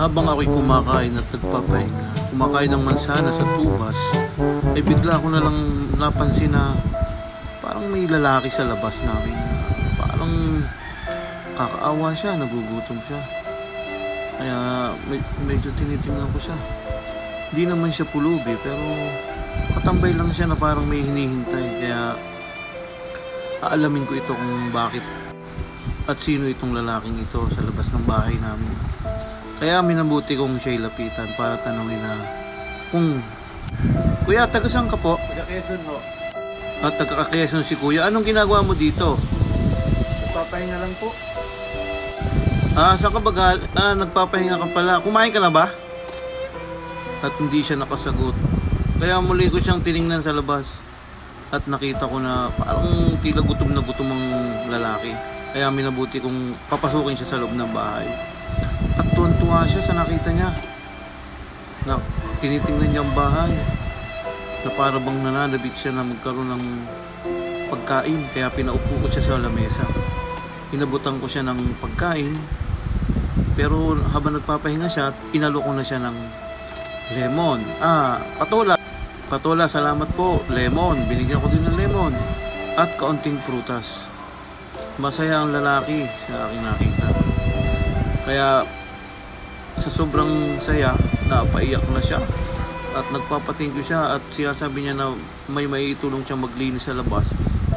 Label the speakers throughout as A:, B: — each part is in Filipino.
A: Habang ako'y kumakain at nagpapahinga, kumakain ng mansana sa tubas, ay bigla ko na lang napansin na parang may lalaki sa labas namin. Parang kakaawa siya, nagugutom siya. Kaya med- medyo tinitingnan ko siya. Hindi naman siya pulubi pero katambay lang siya na parang may hinihintay. Kaya aalamin ko ito kung bakit at sino itong lalaking ito sa labas ng bahay namin. Kaya minabuti kong siya'y lapitan para tanongin na kung Kuya, taga saan ka po?
B: Taga Quezon ho.
A: At taga Quezon si Kuya. Anong ginagawa mo dito?
B: Papahinga lang po.
A: Ah, saan ka ba gal- Ah, nagpapahinga ka pala. Kumain ka na ba? At hindi siya nakasagot. Kaya muli ko siyang tiningnan sa labas. At nakita ko na parang tila gutom na gutom ang lalaki. Kaya minabuti kong papasukin siya sa loob ng bahay. Tuwan-tuwa siya sa nakita niya. Na tinitingnan niya ang bahay. Na para bang nananabik siya na magkaroon ng pagkain. Kaya pinaupo ko siya sa lamesa. Inabutan ko siya ng pagkain. Pero habang nagpapahinga siya, inalo ko na siya ng lemon. Ah, patola. Patola, salamat po. Lemon. Binigyan ko din ng lemon. At kaunting prutas. Masaya ang lalaki sa aking nakita. Kaya sa sobrang saya, napaiyak na siya. At nagpapating ko siya at siya sabi niya na may maitulong siya maglinis sa labas.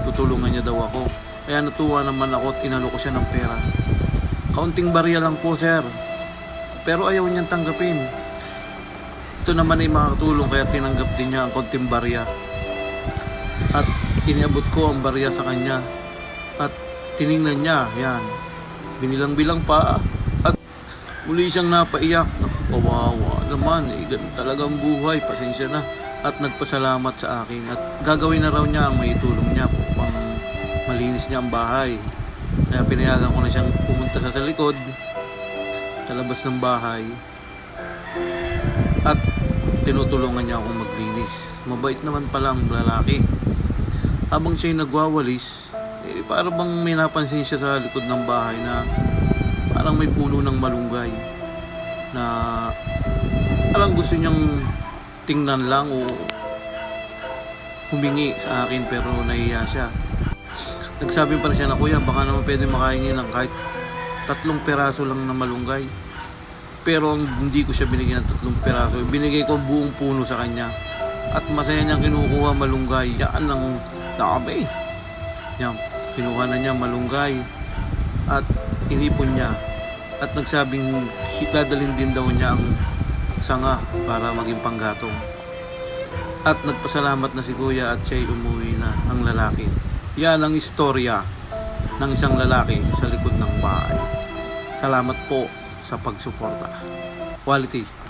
A: Tutulungan niya daw ako. Kaya natuwa naman ako at inalo ko siya ng pera. Kaunting barya lang po, sir. Pero ayaw niyang tanggapin. Ito naman ay makakatulong kaya tinanggap din niya ang kaunting barya. At iniabot ko ang barya sa kanya. At tiningnan niya, yan. Binilang-bilang pa. Muli siyang napaiyak. Naku, kawawa naman. Eh, talagang buhay. Pasensya na. At nagpasalamat sa akin. At gagawin na raw niya ang maitulong niya upang malinis niya ang bahay. Kaya pinayagan ko na siyang pumunta sa, sa likod, sa labas ng bahay. At tinutulungan niya akong maglinis. Mabait naman pala ang lalaki. Habang siya'y nagwawalis, eh, para bang may napansin siya sa likod ng bahay na may puno ng malunggay na parang gusto niyang tingnan lang o humingi sa akin pero nahiya siya. Nagsabi pa siya na kuya baka naman pwede makaingin ng kahit tatlong peraso lang na malunggay. Pero hindi ko siya binigyan ng tatlong peraso, binigay ko buong puno sa kanya. At masaya niyang kinukuha malunggay. Yan ang dami. Yan, kinuha na niya malunggay. At inipon niya. At nagsabing hi- dadalhin din daw niya ang sanga para maging panggatong. At nagpasalamat na si kuya at siya'y umuwi na ang lalaki. Yan ang istorya ng isang lalaki sa likod ng bahay. Salamat po sa pagsuporta. Quality